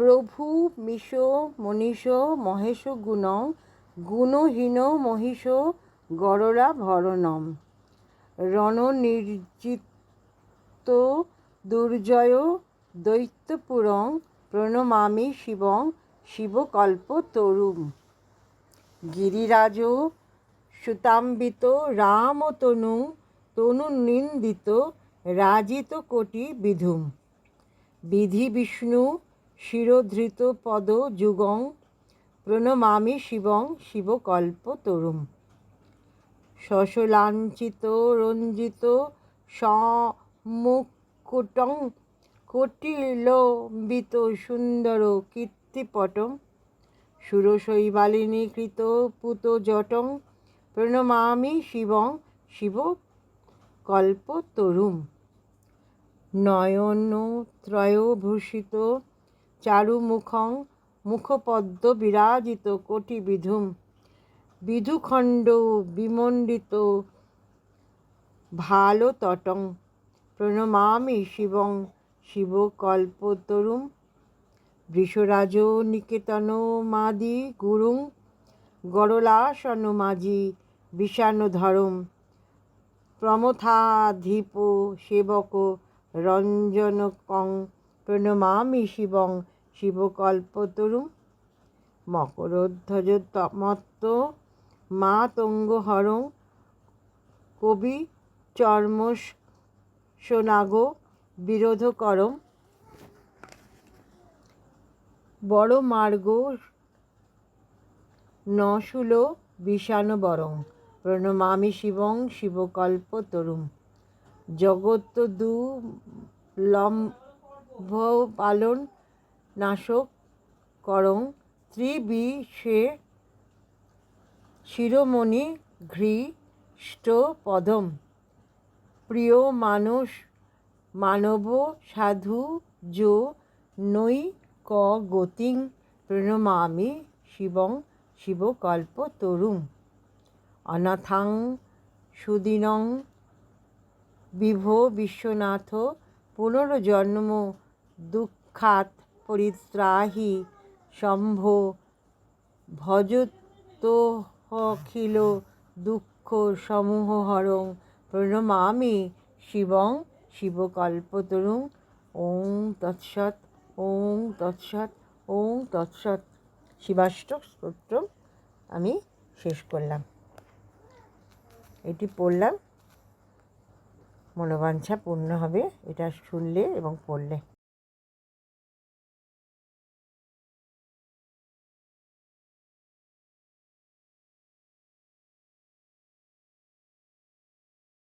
প্রভু, মিশ, মনীষ, মহেশ, গুণং, গুণহীন, মহিষ, গররা, ভরণম। রণনির্জিত, দুর্জয়, দৈত্যপুরং, প্রণমামি শিবং শিবকল্পতরুম গিরিরাজ, সুতাম্বিত, রামতনু, তনুনিন্দিত, রাজিত কোটি বিধুম। বিধি বিষ্ণু শিরোধৃত পদ যুগং প্রণমামি শিবং শিবকল্পতরুম। শশলাঞ্চিত রঞ্জিত সমুকুটং কোটিলম্বিত সুন্দর কীর্তিপটম সুরশৈবালিনী কৃত পুত জটং প্রণমামি শিবং শিব কল্পতরুম নয়নত্রয়ভূষিত চারুমুখং মুখপদ্ম বিরাজিত কোটিবিধুম বিধুখণ্ড বিমণ্ডিত ভালতটং। প্রণমামি শিবং শিবকল্পতরুম। বৃষরাজ নিকেতন মাদি গুরুং। গরলাসন মাঝি বিষাণধরম। প্রমথাধিপ সেবক রঞ্জনকং প্রণমামি শিবং শিবকল্পতরুম মকরধ্বজ মত্ত মাতঙ্গহরং কবি চর্ম সোনাগ বিরোধকরম বড় মার্গ নশুল বিষাণবরং প্রণমামি শিবং শিবকল্প জগৎ দু লম্ভ পালন নাশক, করং ত্রিবিষে শিরোমণি ঘৃষ্ট পদম প্রিয় মানুষ, মানব, সাধু, যো, নৈ, ক, গতিং, প্রণমামি, শিবং শিবকল্পতরুম অনাথাং, সুদিনং, বিভো বিশ্বনাথ পুনর্জন্ম দুঃখাত পরিত্রাহি সম্ভ ভজতোহখিল দুঃখ সমূহহরং প্রণমামি শিবং শিবকল্পতরুং ওং তৎসৎ ওং তৎসৎ ওং তৎসৎ। শিবাষ্টক স্তোত্র আমি শেষ করলাম। এটি পড়লাম মনোবাঞ্ছা পূর্ণ হবে এটা শুনলে এবং পড়লে।